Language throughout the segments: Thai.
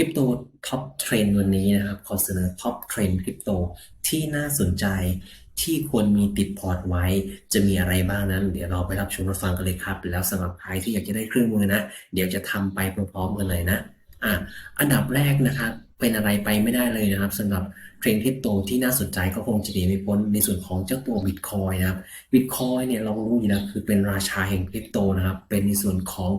ริปโตท็อปเทรนวันนี้นะครับ ขอเสนอท็อปเทรนคริปโตที่น่าสนใจที่ควรมีติดพอร์ตไว้ จะมีอะไรบ้างนั้น เดี๋ยวเราไปรับชมรับฟังกันเลยครับ แล้วสำหรับใครที่อยากจะได้เครื่องมือนะ เดี๋ยวจะทำไปพร้อมๆกันเลยนะอะอันดับแรกนะครับเป็นอะไรไปไม่ได้เลยนะครับสำหรับเทรนด์คริปโตที่น่าสนใจก็คงจะหนีไม่พ้นในส่วนของเจ้าตัวบิตคอยนะครับบิตคอยเนี่ยเรารู้อยู่แล้วคือเป็นราชาแห่งคริปโตนะครับ เป็นในส่วนของ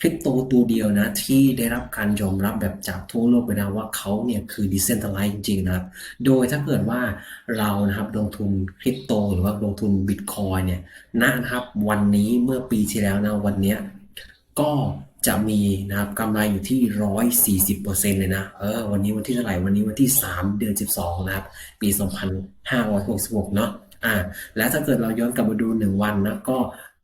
คริปโตตัวเดียวนะที่ได้รับการยอมรับแบบจากทั่วโลกไปนะว่าเขาเนี่ยคือดิเซนทัลไลซ์จริงๆนะครับ โดยถ้าเกิดว่าเรานะครับลงทุนคริปโตหรือว่าลงทุนบิตคอยเนี่ยนะครับวันนี้เมื่อปีที่แล้วนะวันเนี้ยก็จะมีนะครับกำไรอยู่ที่ร้อยสี่สิบเปอร์เซ็นเลยนะเออวันนี้วันที่เท่าไหร่วันนี้วันที่สามเดือนสิบสองนะครับปีสองพันห้าร้อยหกสิบหกเนาะอ่าแล้วถ้าเกิดเราย้อนกลับมาดูหนึ่งวันนะก็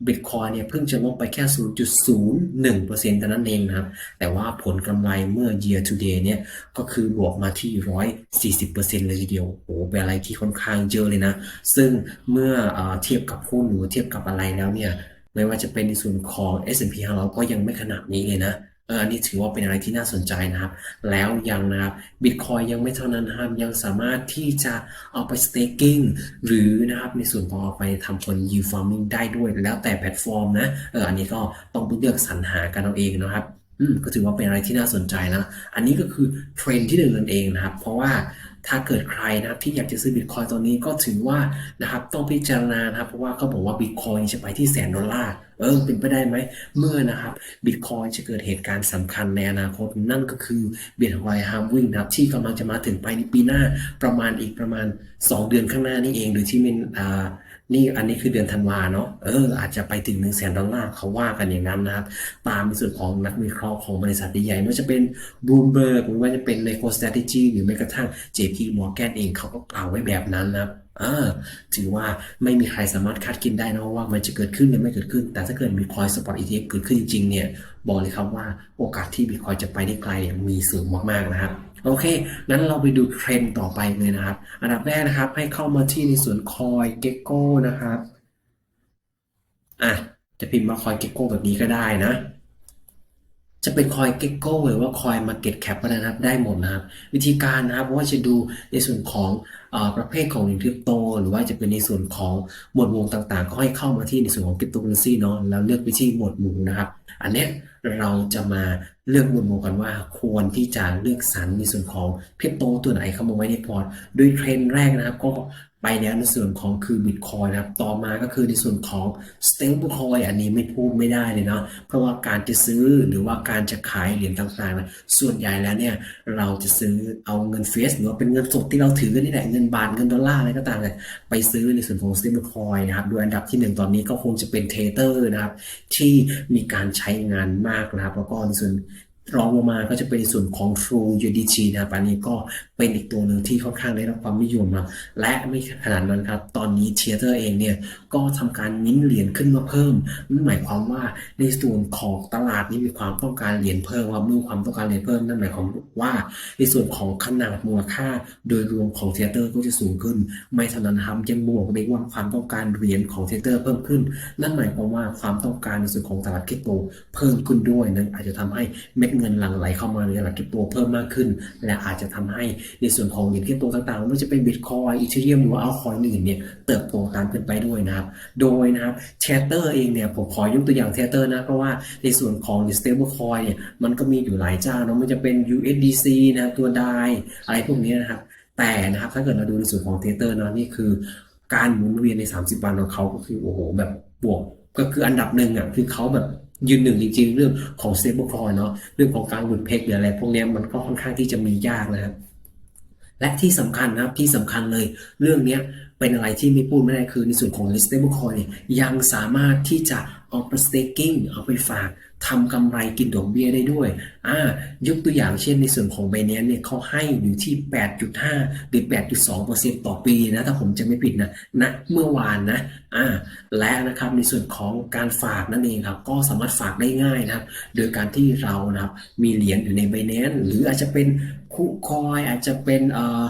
บิตคอยเนี่ยเพิ่งจะลงไปแค่ 0.01%เท่านั้นเองนะครับ แต่ว่าผลกำไรเมื่อ year to day เนี่ยก็คือบวกมาที่ 140%เลยทีเดียว โอ้โหเป็นอะไรที่ค่อนข้างเยอะเลยนะ ซึ่งเมื่อเอเทียบกับหุ้นหรือเทียบกับอะไรแล้วเนี่ย ไม่ว่าจะเป็นในส่วนของ S&P 500 ก็ยังไม่ขนาดนี้เลยนะ อออันนี้ถือว่าเป็นอะไรที่น่าสนใจนะครับ แล้วยังนะครับบิตคอยยังไม่เท่านั้นครับยังสามารถที่จะเอาไปสเต็กกิ้งหรือนะครับในส่วนของเอาไปทำผลยูฟาร์มิ่งได้ด้วย แล้วแต่แพลตฟอร์มนะเอออันนี้ก็ต้องไปเลือกสรรหากันเอาเองนะครับอืมก็ถือว่าเป็นอะไรที่น่าสนใจนะ อันนี้ก็คือเทรนด์ที่หนึ่งนั่นเองนะครับ เพราะว่า ถ้าเกิดใครนะครับที่อยากจะซื้อบิตคอยตอนนี้ก็ถือว่านะครับต้องพิจารณานะครับเพราะว่าเขาบอกว่าบิตคอยจะไปที่แสนดอลลาร์เออเป็นไปได้ไหมเมื่อนะครับบิตคอยจะเกิดเหตุการณ์สำคัญในอนาคตนั่นก็คือบิตคอยฮาร์มวิ่งนะครับที่กำลังจะมาถึงไปในปีหน้าประมาณอีกประมาณ 2 เดือนข้างหน้านี่เองโดยที่เป็นอ่า นี่อันนี้คือเดือนธันวาเนาะเอออาจจะไปถึง1นึ่งแสนดอลลาร์เขาว่ากันอย่างนั้นนะครับ ตามในส่วนของนักวิเคราะห์ของบริษัทใหญ่ไม่ว่าจะเป็น Bloomberg หรือว่าจะเป็น n e c o Strategy หรือแม้กระทั่ง JP Morgan เองเขาก็กล่าวไว้แบบนั้นนะครับเออถือว่าไม่มีใครสามารถคาดคิดได้นะว่ามันจะเกิดขึ้นหรือไม่เกิดขึ้น แต่ถ้าเกิดมีคอยสปอร์ต ETF เกิดขึ้นจริงๆเนี่ยบอกเลยครับว่าโอกาสที่บิตคอยจะไปได้ไกลมีสูงมากๆนะครับ โอเค งั้นเราไปดูเทรนด์ต่อไปเลยนะครับ อันดับแรกนะครับ ให้เข้ามาที่ในส่วนคอยเก็กโก้นะครับ อะ จะพิมพ์มาคอยเก็กโก้แบบนี้ก็ได้นะ จะเป็นคอยเก็กโก้หรือว่าคอยมาเก็ตแคปก็ได้นะครับ ได้หมดนะครับ วิธีการนะครับว่าจะดูในส่วนของอประเภทของคริปโต หรือว่าจะเป็นในส่วนของหมวดหมู่ต่างๆ ก็ให้เข้ามาที่ในส่วนของคริปโตเคอเรนซีเนาะแล้วเลือกไปที่หมวดหมู่นะครับ อันเนี้ยเราจะมา เลือกหมุดหมู่กันว่าควรที่จะเลือกสรรในส่วนของเพชรโตตัวไหนเข้ามาไว้ในพอร์ต โดยเทรนด์แรกนะครับ ก็ ไปแล้วในส่วนของคือ Bitcoin นะครับ ต่อมาก็คือในส่วนของ Stablecoin อันนี้ไม่พูดไม่ได้เลยเนาะ เพราะว่าการจะซื้อหรือว่าการจะขายเหรียญต่างๆนะ ส่วนใหญ่แล้วเนี่ยเราจะซื้อเอาเงินเฟสหรือว่าเป็นเงินสดที่เราถือกันนี่แหละ เงินบาทเงินดอลลาร์อะไรก็ตามเลยไปซื้อในส่วนของ Stablecoin นะครับ โดยอันดับที่หนึ่งตอนนี้ก็คงจะเป็น Tether นะครับ ที่มีการใช้งานมากนะครับ แล้วก็ในส่วน รองลงมาก็จะเป็นส่วนของ True UDT นะครับอันนี้ก็เป็นอีกตัวหนึ่งที่ค่อนข้างได้รับความนิยมนะและไม่ขนาดนั้นครับ ตอนนี้ Tether เองเนี่ยก็ทำการมิ้นเหรียญขึ้นมาเพิ่มนั่นหมายความว่าในส่วนของตลาดนี้มีความต้องการเหรียญเพิ่มว่าเมื่อความต้องการเหรียญเพิ่มนั่นหมายความว่าในส่วนของขนาดมูลค่า โดยรวมของ Tether ก็จะสูงขึ้น ไม่เท่านั้นครับยังบวกไปว่าความต้องการเหรียญของ Tether เพิ่มขึ้น นั่นหมายความว่าความต้องการในส่วนของตลาดคริปโตเพิ่มขึ้นด้วยนั้นอาจจะทำให้เม็ดเงินหลั่งไหลเข้ามาในตลาดคริปโตเพิ่มมากขึ้น และอาจจะทำให้ในส่วนของเหรียญคริปโตต่างๆไม่ว่าจะเป็นบิตคอยอีเทเรียมหรือว่าอัลคอยอื่นเนี่ยเติบโตตามขึ้นไปด้วยนะครับ โดยนะครับเทเตอร์เองเนี่ยผมขอยกตัวอย่างเทเตอร์นะเพราะว่าในส่วนของ stable coin เนี่ยมันก็มีอยู่หลายเจ้าเนาะมันจะเป็น USDC นะตัวไดอะไรพวกนี้นะครับแต่นะครับถ้าเกิดเราดูในส่วนของเทเตอร์นะนี่คือการหมุนเวียนใน 30 วันของเขาก็คือโอ้โหแบบบวกก็คืออันดับหนึ่งอะคือเขาแบบ ยืนหนึ่งจริง ๆ เรื่องของ stable coin เนาะเรื่องของการหมุนเพกหรืออะไรพวกนี้มันก็ค่อนข้างที่จะมียากนะครับ และที่สำคัญนะครับที่สำคัญเลยเรื่องเนี้ยเป็นอะไรที่ไม่พูดไม่ได้คือในส่วนของ stable coin เนี่ยยังสามารถที่จะเอาไป staking เอาไปฝาก ทำกำไรกินดอกเบี้ยได้ด้วย อ่ายกตัวอย่างเช่นในส่วนของ Binance เนี่ยเขาให้อยู่ที่ 8.5 หรือ 8.2%ต่อปีนะถ้าผมจะไม่ผิดนะณเมื่อวานนะ อ่า และนะครับในส่วนของการฝากนั่นเองครับ ก็สามารถฝากได้ง่ายนะครับ โดยการที่เรานะครับมีเหรียญอยู่ใน Binance หรืออาจจะเป็นคุคอยอาจจะเป็นเอ่อ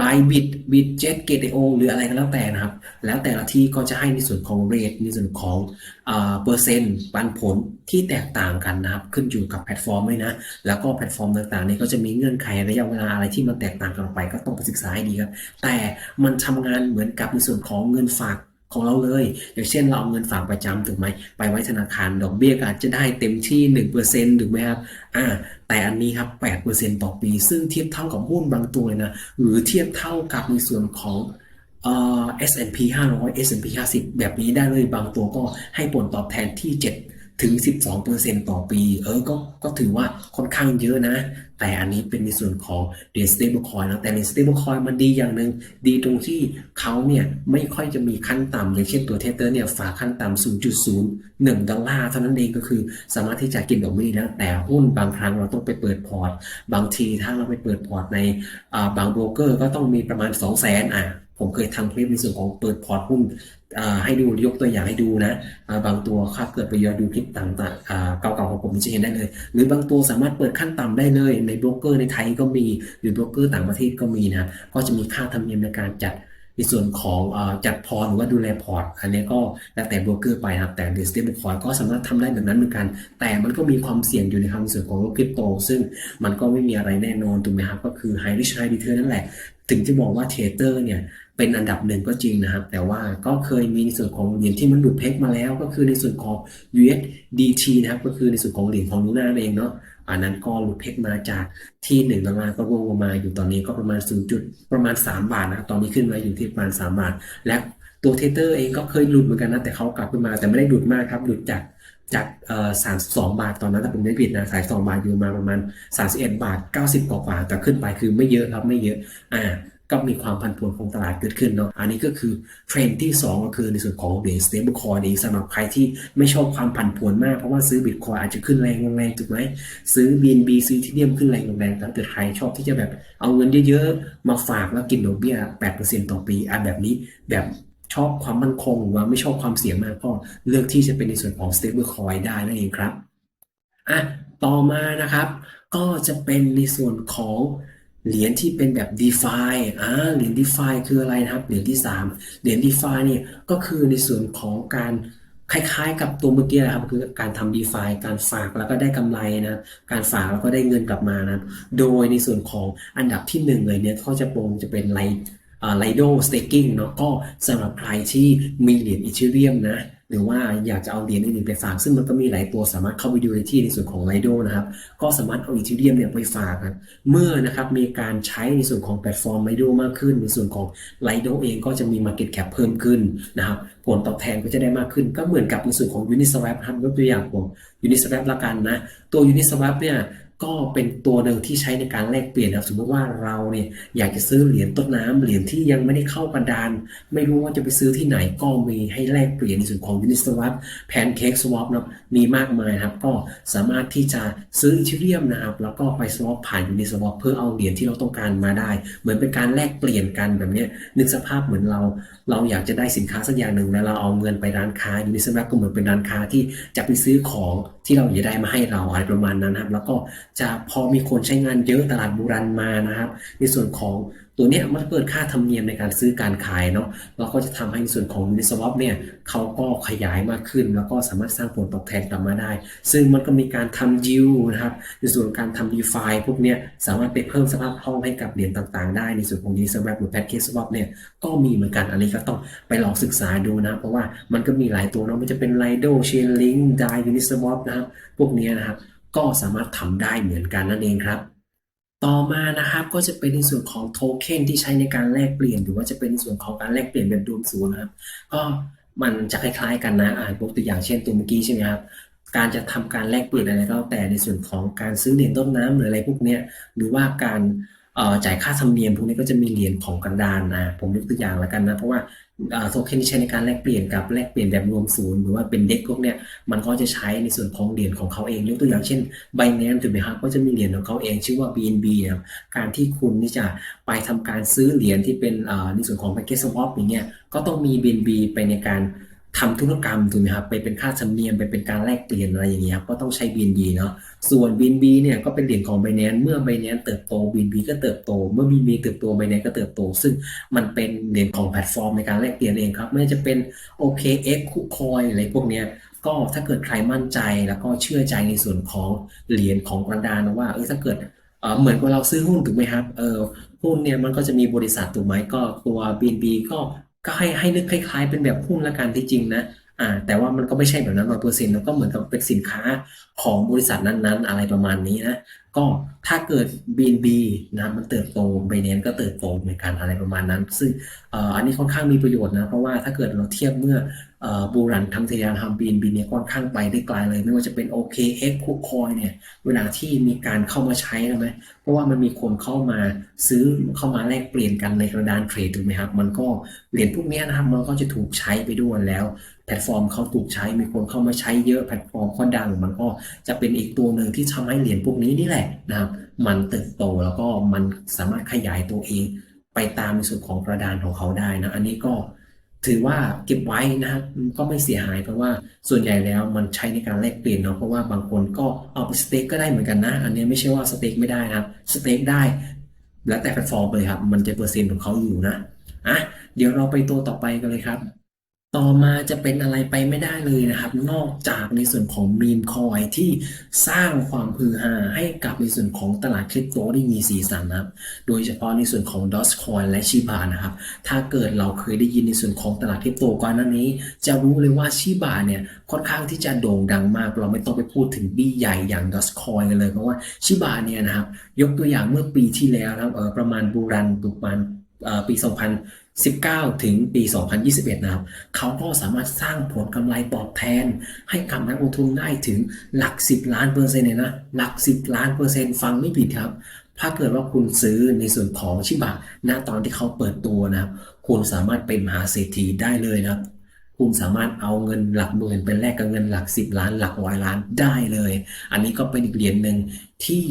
Bybit Bitget Gateo หรืออะไรก็แล้วแต่นะครับ แล้วแต่ละที่ก็จะให้ในส่วนของเรทในส่วนของเปอร์เซ็นต์ปันผลที่แตกต่างกันนะครับ ขึ้นอยู่กับแพลตฟอร์มด้วยนะ แล้วก็แพลตฟอร์มต่างๆนี่ก็จะมีเงื่อนไขระยะเวลาอะไรที่มันแตกต่างกันออกไปก็ต้องไปศึกษาให้ดีครับแต่มันทำงานเหมือนกับในส่วนของเงินฝาก ของเราเลย อย่างเช่นเราเอาเงินฝากประจำถูกไหมไปไว้ธนาคารดอกเบี้ยก็อาจจะได้เต็มที่1%ถูกไหมครับอ่าแต่อันนี้ครับ8%ต่อปี ซึ่งเทียบเท่ากับหุ้นบางตัวเลยนะหรือเทียบเท่ากับในส่วนของเอ่อ S&P 500 S&P 50 แบบนี้ได้เลยบางตัวก็ให้ผลตอบแทนที่ 7 ถึง 12%ต่อปี เออ ก็ ก็ถือว่าค่อนข้างเยอะนะ แต่อันนี้เป็นในส่วนของเหรียญ stablecoin นะ แต่เหรียญ stablecoin มันดีอย่างหนึ่ง ดีตรงที่เขาเนี่ย ไม่ค่อยจะมีขั้นต่ำอย่างเช่นตัวเทเตอร์เนี่ย ฝากขั้นต่ำ0.01 ดอลลาร์เท่านั้นเองก็คือ สามารถที่จะกินดอกเบี้ยแล้ว แต่หุ้นบางครั้งเราต้องไปเปิดพอร์ต บางทีถ้าเราไปเปิดพอร์ตในบางโบรกเกอร์ก็ต้องมีประมาณ 2 0 0 0 0 0อะ ผมเคยทำคลิปในส่วนของเปิดพอร์ตหุ้นให้ดูยกตัวอย่างให้ดูนะาบางตัวค่าเกิดไปย้อนดูคลิปต่างๆอ่าเก่าๆของผมจะเห็นได้เลย หรือบางตัวสามารถเปิดขั้นต่ำได้เลยในโบรกเกอร์ในไทยก็มีหรือโบรกเกอร์ต่างประเทศก็มีนะก็จะมีค่าธรรมเนียมในการจัด ในส่วนของจัดพอร์ตหรือว่าดูแลพอร์ตอันนี้ก็แล้วแต่โบรกเกอร์ไปนะครับแต่เดสเต b บ e คอยก็สามารถทำได้แบบนั้นเหมือนกัน แต่มันก็มีความเสี่ยงอยู่ในคำส่วนของโลกคริปโต ซึ่งมันก็ไม่มีอะไรแน่นอนถูกไหมครับก็คือ high risk high return นั่นแหละ ถึงจะบอกว่าเทเตอร์เนี่ยเป็นอันดับหนึ่งก็จริงนะครับ แต่ว่าก็เคยมีในส่วนของเหรียญที่มันหลุดเพกมาแล้ว ก็คือในส่วนของ USDT นะครับก็คือในส่วนของเหรียญของลูน่าเองเนาะ อันนั้นก็หลุดเพกมาจากที่ 1 ดอลลาร์ก็ร่วงลงมาอยู่ตอนนี้ก็ประมาณ0จุดประมาณ 3 บาทนะครับตอนนี้ขึ้นมาอยู่ที่ประมาณ 3 บาท และตัวเทเตอร์เองก็เคยหลุดเหมือนกันนะแต่เขากลับขึ้นมาแต่ไม่ได้หลุดมากครับหลุดจากจากเอ่อสามสองบาทตอนนั้นถ้าผมไม่ผิดนะสายสองบาทอยู่มาประมาณสามสิบเอ็ดบาทเก้าสิบกว่าแต่ขึ้นไปคือไม่เยอะครับไม่เยอะอ่า ก็มีความผันผวนของตลาดเกิดขึ้นเนาะ อันนี้ก็คือเทรนด์ที่ 2 ก็คือในส่วนของเหรียญ stable coin เองสำหรับใครที่ไม่ชอบความผันผวนมาก เพราะว่าซื้อบิตคอยอาจจะขึ้นแรงลงแรงถูกไหม ซื้อ BNB ซื้อทีเดียมขึ้นแรงลงแรงแต่ถ้าเกิดใครชอบที่จะแบบเอาเงินเยอะๆ มาฝากแล้วกินดอกเบี้ย 8%ต่อปีอะแบบนี้แบบชอบความมั่นคงหรือว่าไม่ชอบความเสี่ยงมากก็เลือกที่จะเป็นในส่วนของ stable coin ได้นั่นเองครับอะต่อมานะครับ ก็จะเป็นในส่วนของ เหรียญที่เป็นแบบ DeFi อ่า เหรียญ DeFi คืออะไรนะครับ เหรียญที่ 3 เหรียญ DeFi เนี่ยก็คือในส่วนของการคล้ายๆ กับตัวเมื่อกี้นะครับคือการทำ DeFi การฝากแล้วก็ได้กำไรนะ การฝากแล้วก็ได้เงินกลับมานะ โดยในส่วนของอันดับที่หนึ่งเลยเนี่ยเขาจะโปรงจะเป็นไลไลโดสเต k ิ n งเนาะ ก็สำหรับใครที่มีเหรียญอีเทเรียมนะ หรือว่าอยากจะเอาเหรียญอื่นๆไปฝาก ซึ่งมันก็มีหลายตัวสามารถเข้าไปดูในที่ในส่วนของ Lido นะครับ ก็สามารถเอาอีเทเรียมเนี่ยไปฝากนะเมื่อนะครับมีการใช้ในส่วนของแพลตฟอร์ม Lido มากขึ้น ในส่วนของ Lido เองก็จะมี Market Cap เพิ่มขึ้นนะครับผลตอบแทนก็จะได้มากขึ้น ก็เหมือนกับในส่วนของ Uniswap ครับยกตัวอย่างผม Uniswap ละกันนะตัว Uniswap เนี่ย ก็เป็นตัวหนึ่งที่ใช้ในการแลกเปลี่ยนนะครับสมมติว่าเราเนี่ยอยากจะซื้อเหรียญต้นน้ำเหรียญที่ยังไม่ได้เข้ากระดาน ไม่รู้ว่าจะไปซื้อที่ไหนก็มีให้แลกเปลี่ยนในส่วนของ Uniswap Pancake Swap เนะมีมากมายครับ ก็สามารถที่จะซื้ออีเทเรียมนะครับแล้วก็ไป swap ผ่าน Uniswap เพื่อเอาเหรียญที่เราต้องการมาได้ เหมือนเป็นการแลกเปลี่ยนกันแบบนี้นึกสภาพเหมือนเรา เราอยากจะได้สินค้าสักอย่างหนึ่งแล้วเราเอาเงินไปร้านค้า Uniswap ก็เหมือนเป็นร้านค้าที่จะไปซื้อของ ที่เราอยากจะได้มาให้เราอะไรประมาณนั้นนะครับ แล้วก็จะพอมีคนใช้งานเยอะตลาดบูรันมานะครับ ในส่วนของ ตัวนี้มันเกิดค่าธรรมเนียมในการซื้อการขายเนาะเราก็จะทำให้ในส่วนของ Uniswap เนี่ยเขาก็ขยายมากขึ้น แล้วก็สามารถสร้างผลตอบแทนกลับมาได้ ซึ่งมันก็มีการทำยิวนะครับ ในส่วนของการทำ DeFi พวกเนี้ยสามารถไปเพิ่มสภาพคล่องให้กับเหรียญต่างๆ ได้ในส่วนของ Uniswap หรือ Pancake Swap เนี่ยก็มีเหมือนกันอันนี้ก็ต้องไปลองศึกษาดูนะ เพราะว่ามันก็มีหลายตัวเนาะมันจะเป็น Lido Chainlink DAI Uniswap นะครับพวกเนี้ยนะครับก็สามารถทำได้เหมือนกันนั่นเองครับ ต่อมานะครับก็จะเป็นในส่วนของโทเค็นที่ใช้ในการแลกเปลี่ยน หรือว่าจะเป็นในส่วนของการแลกเปลี่ยนแบบรวมศูนย์นะครับ ก็มันจะคล้ายๆกันนะอ่านพวกตัวอย่างเช่นตัวเมื่อกี้ใช่ไหมครับการจะทำการแลกเปลี่ยนอะไรก็แล้วแต่ในส่วนของการซื้อเหรียญต้นน้ำหรืออะไรพวกเนี้ยหรือว่าการจ่ายค่าธรรมเนียมพวกนี้ก็จะมีเหรียญของกระดานนะ ผมยกตัวอย่างแล้วกันนะ เพราะว่า โทเค็นที่ใช้ในการแลกเปลี่ยนกับแลกเปลี่ยนแบบรวมศูนย์หรือว่าเป็นเด็กพวกเนี้ยมันก็จะใช้ในส่วนของเหรียญของเขาเองยกตัวอย่างเช่นไบแนนถูกไหมครับก็จะมีเหรียญของเขาเองชื่อว่า BNB นะครับการที่คุณที่จะไปทำการซื้อเหรียญที่เป็นในส่วนของแพ็กเกจสวอปอย่างเงี้ยก็ต้องมี BNB ไปในการ ทำธุรกรรมถูกไหมครับไปเป็นค่าธรรมเนียมไปเป็นการแลกเปลี่ยนอะไรอย่างเงี้ยครับก็ต้องใช้ BNB เนาะส่วน BNB เนี่ยก็เป็นเหรียญของ Binance เมื่อ Binance เติบโต BNB ก็เติบโต เมื่อ BNB เติบโต Binance ก็เติบโต ซึ่งมันเป็นเหรียญของแพลตฟอร์มในการแลกเปลี่ยนเองครับไม่ว่าจะเป็น OKX คุคอยอะไรพวกเนี้ยก็ถ้าเกิดใครมั่นใจแล้วก็เชื่อใจในส่วนของเหรียญของกระดานว่าเออถ้าเกิดเออเหมือนกับเราซื้อหุ้นถูกไหมครับเออหุ้นเนี่ยมันก็จะมีบริษัทถูกไหมก็ตัว BNB ก็ ก็ให้ให้นึกคล้าย ๆ เป็นแบบหุ้นละกันที่จริงนะ อ่าแต่ว่ามันก็ไม่ใช่แบบนั้นร้อยเปอร์เซ็นต์แล้วก็เหมือนกับเป็นสินค้าของบริษัทนั้นๆ อะไรประมาณนี้นะ ก็ถ้าเกิด BNB นะมันเติบโต Binance ก็เติบโตเหมือนกันอะไรประมาณนั้น ซึ่งเอ่ออันนี้ค่อนข้างมีประโยชน์นะ เพราะว่าถ้าเกิดเราเทียบเมื่อเอ่อบูรันทำทะยนทำบีนบีเนี่ยค่อนข้างไปได้ไกลเลย ไม่ว่าจะเป็น OKX คุกคอยเนี่ยเวลาที่มีการเข้ามาใช้ใช่ไหมเพราะว่ามันมีคนเข้ามาซื้อเข้ามาแลกเปลี่ยนกันในกระดานเทรดถูกไหมครับมันก็เหรียญพวกเนี้ยนะครับมันก็จะถูกใช้ไปด้วยแล้ว แพลตฟอร์มเขาถูกใช้มีคนเข้ามาใช้เยอะแพลตฟอร์มเขาดัง มันก็จะเป็นอีกตัวหนึ่งที่ทำให้เหรียญพวกนี้นี่แหละนะครับมันเติบโตแล้วก็มันสามารถขยายตัวเองไปตามในส่วนของกระดานของเขาได้นะ อันนี้ก็ถือว่าเก็บไว้นะครับก็ไม่เสียหายเพราะว่าส่วนใหญ่แล้วมันใช้ในการแลกเปลี่ยนเนาะเพราะว่าบางคนก็เอาไปสเต็กก็ได้เหมือนกันนะ อันนี้ไม่ใช่ว่าสเต็กไม่ได้นะครับสเต็กได้ แล้วแต่แพลตฟอร์มเลยครับ มันจะเปอร์เซ็นต์ของเขาอยู่นะอะเดี๋ยวเราไปตัวต่อไปกันเลยครับ ต่อมาจะเป็นอะไรไปไม่ได้เลยนะครับ นอกจากในส่วนของมีมคอยที่สร้างความฮือฮาให้กับในส่วนของตลาดคริปโตได้มีสีสันนะครับ โดยเฉพาะในส่วนของ d o สคอยและชิบานะครับ ถ้าเกิดเราเคยได้ยินในส่วนของตลาดคริปโตก่อนหน้านี้ จะรู้เลยว่าชิบาเนี่ยค่อนข้างที่จะโด่งดังมาก เราไม่ต้องไปพูดถึงบี้ใหญ่อย่าง d o สคอยกันเลยเพราะว่าชิบาเนี่ยนะครับยกตัวอย่างเมื่อปีที่แล้วนะครับเออประมาณบูรันประมาณ ปี 2019 ถึงปี 2021 นะครับเขาก็สามารถสร้างผลกำไรตอบแทน ให้กับนักลงทุนได้ถึงหลัก 10 ล้านเปอร์เซ็นต์เลยนะ หลัก 10 ล้านเปอร์เซ็นต์ฟังไม่ผิดครับ ถ้าเกิดว่าคุณซื้อในส่วนของชิบะณตอนที่เขาเปิดตัวนะครับ คุณสามารถเป็นมหาเศรษฐีได้เลยนะครับคุณสามารถเอาเงินหลักหมื่นเป็นแลกกับเงินหลัก 10 ล้านหลักร้อยล้านได้เลย อันนี้ก็เป็นอีกเหรียญหนึ่งที่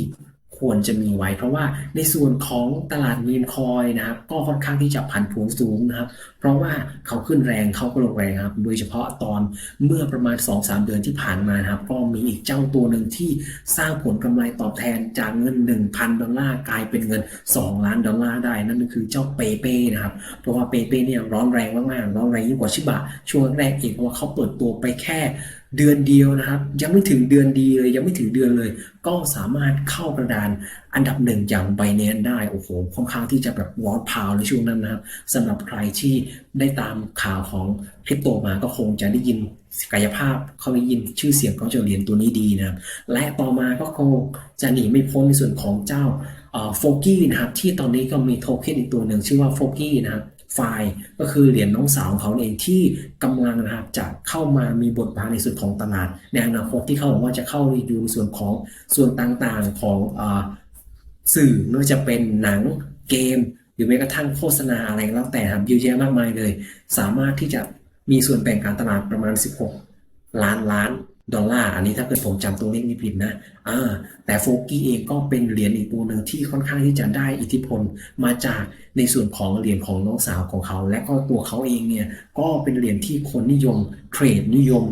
ควรจะมีไว้ เพราะว่าในส่วนของตลาดมีมคอยนะครับ ก็ค่อนข้างที่จะผันผวนสูงนะครับ เพราะว่าเขาขึ้นแรงเขาก็ลงแรงครับ โดยเฉพาะตอนเมื่อประมาณ 2-3 เดือนที่ผ่านมานะครับ ก็มีอีกเจ้าตัวหนึ่งที่สร้างผลกำไรตอบแทนจากเงิน 1,000 ดอลลาร์กลายเป็นเงิน 2 ล้านดอลลาร์ได้ นั่นก็คือเจ้าเปเป้นะครับ เพราะว่าเปเป้เนี่ยร้อนแรงมากๆร้อนแรงยิ่งกว่าชิบะช่วงแรกอีกเพราะว่าเขาเปิดตัวไปแค่ เดือนเดียวนะครับ ยังไม่ถึงเดือนดีเลย ยังไม่ถึงเดือนเลย ก็สามารถเข้ากระดานอันดับหนึ่งอย่างไบแนนได้โอ้โหค่อนข้างที่จะแบบวอร์ดพาวในช่วงนั้นนะครับสำหรับใครที่ได้ตามข่าวของคริปโตมาก็คงจะได้ยินกายภาพเขาได้ยินชื่อเสียงของเจ้าเรียญตัวนี้ดีนะครับและต่อมาก็คงจะหนีไม่พ้นในส่วนของเจ้าโฟกี้นะครับที่ตอนนี้ก็มีโทเค็นอีกตัวหนึ่งชื่อว่าโฟกี้นะครับ ไฟล์ก็คือเหรียญน้องสาวของเขาเองที่กำลังนะครับจะเข้ามามีบทบาทในส่วนของตลาดในอนาคตที่เขาบอกว่าจะเข้าไปดูในส่วนของส่วนต่างๆของอสื่อไม่ว่าจะเป็นหนังเกม หรือแม้กระทั่งโฆษณาอะไรก็แล้วแต่ครับเยอะแยะมากมายเลย สามารถที่จะมีส่วนแบ่งการตลาดประมาณ 16 ล้านล้าน ดอลลาร์อันนี้ถ้าเกิดผมจำตัวเลขไม่ผิดนะอ่าแต่โฟกี้เองก็เป็นเหรียญอีกตัวหนึ่งที่ค่อนข้างที่จะได้อิทธิพลมาจากในส่วนของเหรียญของน้องสาวของเขา และก็ตัวเขาเองเนี่ยก็เป็นเหรียญที่คนนิยมเทรดนิยม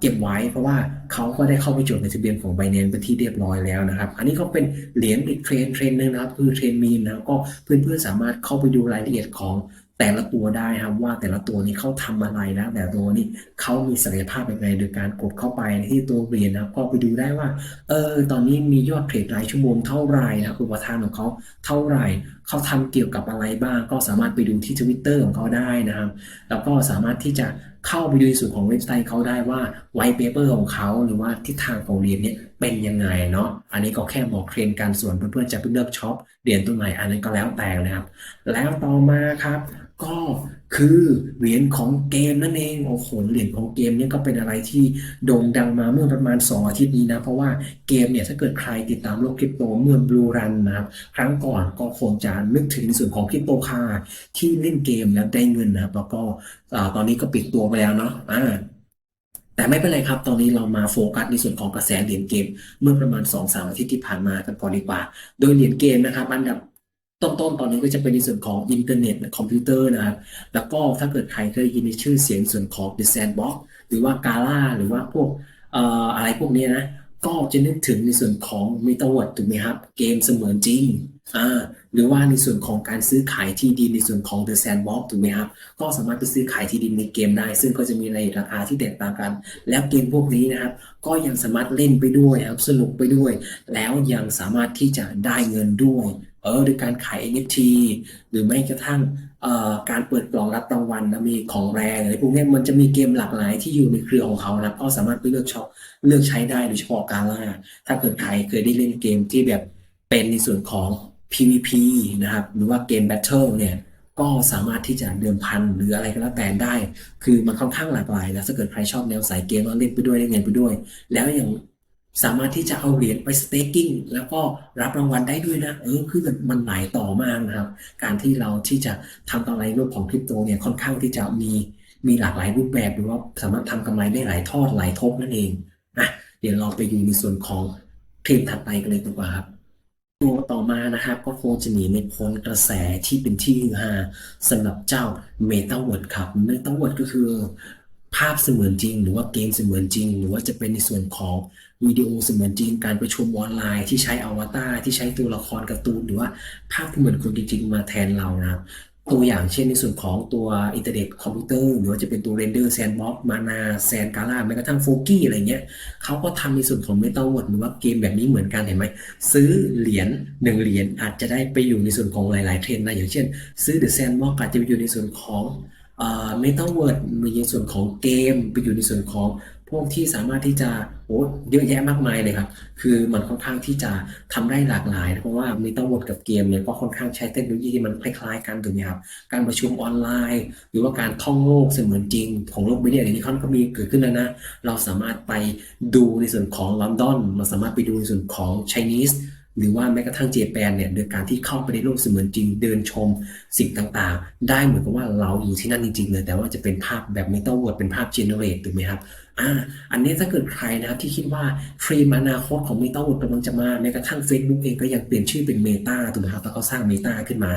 เก็บไว้เพราะว่าเขาก็ได้เข้าไปจดในทะเบียนของ Binance เป็นที่เรียบร้อยแล้วนะครับ อันนี้ก็เป็นเหรียญอีกเทรนเทรนหนึ่งนะครับ คือเทรนมีนนะก็เพื่อนๆสามารถเข้าไปดูรายละเอียดของ แต่ละตัวได้ครับว่าแต่ละตัวนี้เขาทำอะไรแล้วแต่ตัวนี้เขามีศักยภาพยังไงโดยการกดเข้าไปที่ตัวเหรียญนะก็ไปดูได้ว่าเออตอนนี้มียอดเทรดรายชั่วโมงเท่าไหร่นะครับอุปทานของเขาเท่าไหร่ เขาทำเกี่ยวกับอะไรบ้างก็สามารถไปดูที่ Twitter ของเขาได้นะครับ แล้วก็สามารถที่จะเข้าไปดูในส่วนของเว็บไซต์เขาได้ว่าไวท์เปเปอร์ของเขาหรือว่าทิศทางของเรียนเนี่ยเป็นยังไงเนาะอันนี้ก็แค่บอกเทรนการส่วนเพื่อนๆจะไปเลือกช็อปเรียนตัวไหนอันนั้นก็แล้วแต่นะครับ แล้วต่อมาครับ ก็ คือเหรียญของเกมนั่นเองโอ้โหเหรียญของเกมเนี่ยก็เป็นอะไรที่โด่งดังมาเมื่อประมาณ 2 อาทิตย์นี้นะ เพราะว่าเกมเนี่ยถ้าเกิดใครติดตามโลกคริปโตเมื่อบลูรันนะครั้งก่อนก็คงจะนึกถึงส่วนของคริปโตคาที่เล่นเกมแล้วได้เงินนะครับแล้วก็ตอนนี้ก็ปิดตัวไปแล้วเนาะอ่าแต่ไม่เป็นไรครับ ตอนนี้เรามาโฟกัสในส่วนของกระแสเหรียญเกม เมื่อประมาณ 2-3 อาทิตย์ที่ผ่านมากันก่อนดีกว่า โดยเหรียญเกมนะครับ อันดับ ต้นๆตอนนี้ก็จะเป็นในส่วนของอินเทอร์เน็ตคอมพิวเตอร์นะครับแล้วก็ถ้าเกิดใครเคยยินในชื่อเสียงส่วนของ The Sandbox หรือว่า Gala หรือว่าพวกเอ่ออะไรพวกนี้นะ ก็จะนึกถึงในส่วนของ Metaverse ถูกไหมครับ เกมเสมือนจริงอ่าหรือว่าในส่วนของการซื้อขายที่ดินในส่วนของ The Sandbox ถูกไหมครับ ก็สามารถไปซื้อขายที่ดินในเกมได้ ซึ่งก็จะมีในราคาที่แตกต่างกัน แล้วเกมพวกนี้นะครับ ก็ยังสามารถเล่นไปด้วยครับ สนุกไปด้วย แล้วยังสามารถที่จะได้เงินด้วย เออโดยการขาย NFT หรือไม่กระทั่งการเปิดกล่องรับรางวัลนะมีของแรงอะไรพวกเนี้ยมันจะมีเกมหลากหลายที่อยู่ในเครือของเขานะก็สามารถไปเลือกชอบเลือกใช้ได้โดยเฉพาะการล่าถ้าเกิดใครเคยได้เล่นเกมที่แบบเป็นในส่วนของ PVP นะครับหรือว่าเกม Battle เนี่ยก็สามารถที่จะเดิมพันหรืออะไรก็แล้วแต่ได้ คือมันค่อนข้างหลากหลายนะถ้าเกิดใครชอบแนวสายเกมก็เล่นไปด้วยได้เงินไปด้วย แล้วอยัง สามารถที่จะเอาเหรียญไปสเต็กกิ้งแล้วก็รับรางวัลได้ด้วยนะ เออคือมันหลายต่อมากนะครับ การที่เราที่จะทำกำไรรูปของคริปโตเนี่ยค่อนข้างที่จะมีมีหลากหลายรูปแบบหรือว่าสามารถทำกำไรได้หลายทอดหลายทบนั่นเองอะเดี๋ยวเราไปดูในส่วนของคลิปถัดไปกันเลยดีกว่าครับตัวต่อมานะครับก็คงจะหนีไม่พ้นกระแสที่เป็นที่ฮือฮาสำหรับเจ้า Metaverse ครับ Metaverse ก็คือ ภาพเสมือนจริง หรือว่าเกมเสมือนจริง หรือว่าจะเป็นในส่วนของวิดีโอเสมือนจริง การประชุมออนไลน์ที่ใช้อวตารที่ใช้ตัวละครการ์ตูนหรือว่าภาพที่เหมือนคนจริง ๆ มาแทนเรานะครับตัวอย่างเช่นในส่วนของตัวอินเทอร์เน็ตคอมพิวเตอร์หรือว่าจะเป็นตัวเรนเดอร์แซนบ็อกมานาแซนกาล่าแม้กระทั่งโฟกี้อะไรเงี้ยเขาก็ทำในส่วนของเมตาเวิร์ดหรือว่าเกมแบบนี้เหมือนกันเห็นไหม ซื้อเหรียญหนึ่งเหรียญอาจจะได้ไปอยู่ในส่วนของหลาย ๆ เทรนด์นะอย่างเช่น ซื้อเดอะแซนบ็อกอาจจะไปอยู่ในส่วนของ เมตาเวิร์ดมีในส่วนของเกม ไปอยู่ในส่วนของพวกที่สามารถที่จะโอ้เยอะแยะมากมายเลยครับ คือมันค่อนข้างที่จะทำได้หลากหลาย เพราะว่าเมตาเวิร์ดกับเกมเนี่ยก็ค่อนข้างใช้เทคโนโลยีที่มันคล้ายๆกันถูกไหมครับการประชุมออนไลน์ หรือว่าการท่องโลกเสมือนจริง ของโลกใบนี้อย่างนี้เขาก็มีเกิดขึ้นแล้วนะ เราสามารถไปดูในส่วนของลอนดอนเราสามารถไปดูในส่วนของ Chinese หรือว่าแม้กระทั่งเจแปนเนี่ยโดยการที่เข้าไปในโลกเสมือนจริง เดินชมสิ่งต่างๆ ได้เหมือนกับว่าเราอยู่ที่นั่นจริงๆเลยแต่ว่าจะเป็นภาพแบบ Meta World เป็นภาพ Generate ถูกไหมครับอ่าอันนี้ถ้าเกิดใครนะครับที่คิดว่าเทรนด์อนาคตของ Meta World กำลังจะมาแม้กระทั่ง Facebook เองก็ยังเปลี่ยนชื่อเป็น Meta ถูกไหมครับแล้วก็สร้าง Meta ขึ้นมา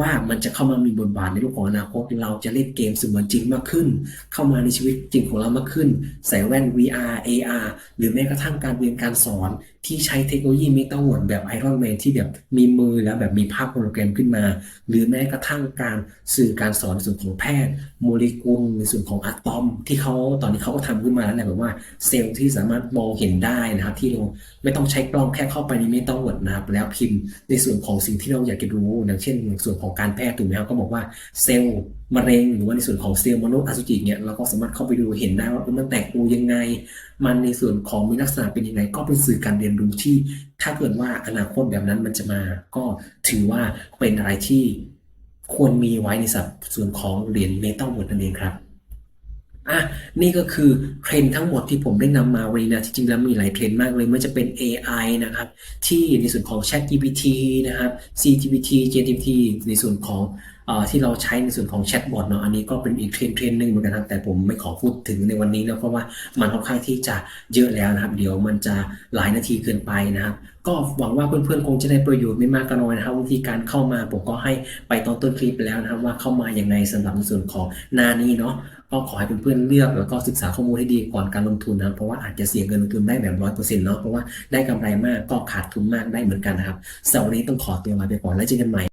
ว่ามันจะเข้ามามีบทบาทในโลกของอนาคตเราจะเล่นเกมเสมือนจริงมากขึ้น เข้ามาในชีวิตจริงของเรามากขึ้น ใส่แว่น VR AR หรือแม้กระทั่งการเรียนการสอน ที่ใช้เทคโนโลยี Meta World แบบ Iron Man ที่แบบมีมือแล้วแบบมีภาพโฮโลแกรมขึ้นมา หรือแม้กระทั่งการสื่อการสอนในส่วนของแพทย์ โมเลกุลในส่วนของอะตอม ที่เขาตอนนี้เขาก็ทำขึ้นมาแล้วแหละแบบว่าเซลล์ที่สามารถมองเห็นได้นะครับ ที่เราไม่ต้องใช้กล้องแค่เข้าไปในเมตาเวิร์ดนะครับ แล้วพิมพ์ในส่วนของสิ่งที่เราอยากจะดูอย่างเช่น ส่วนของการแพทย์ถูกไหมครับก็บอกว่าเซลล์มะเร็งหรือว่าในส่วนของเซลล์มนุษย์อสุจิเนี่ยเราก็สามารถเข้าไปดูเห็นได้ว่ามันแตกตัวยังไง มันในส่วนของมีลักษณะเป็นยังไงก็เป็นสื่อการเรียนรู้ที่ถ้าเกิดว่าอนาคตแบบนั้นมันจะมา ก็ถือว่าเป็นอะไรที่ควรมีไว้ในสับส่วนของเหรียญเมตาเวิร์ดนั่นเองครับ อะนี่ก็คือเทรนทั้งหมดที่ผมได้นำมาวันนี้นะที่จริงแล้วมีหลายเทรนมากเลยไม่ว่าจะเป็น AI นะครับ ที่ในส่วนของ ChatGPT นะครับ CGPT GPT ในส่วนของอที่เราใช้ในส่วนของแชทบอทเนาะอันนี้ก็เป็นอีกเทรนเทรนหนึ่งเหมือนกันครับแต่ผมไม่ขอพูดถึงในวันนี้นะเพราะว่ามันค่อนข้างที่จะเยอะแล้วนะครับ เดี๋ยวมันจะหลายนาทีเกินไปนะครับ ก็หวังว่าเพื่อนๆคงจะได้ประโยชน์ไม่มากก็น้อยนะครับวิธีการเข้ามาผมก็ให้ไปตอนต้นคลิปแล้วนะครับว่าเข้ามาอย่างไรสำหรับในส่วนของหน้านี้เนาะ ก็ขอให้เพื่อนๆเลือกแล้วก็ศึกษาข้อมูลให้ดีก่อนการลงทุนนะครับเพราะว่าอาจจะเสียเงินลงทุนได้แบบร้อยเปอร์เซ็นต์เนาะเพราะว่าได้กำไรมากก็ขาดทุนมากได้เหมือนกันนะครับสำหรับวันนี้ต้องขอตัวลาไปก่อนแล้วเจอกันใหม่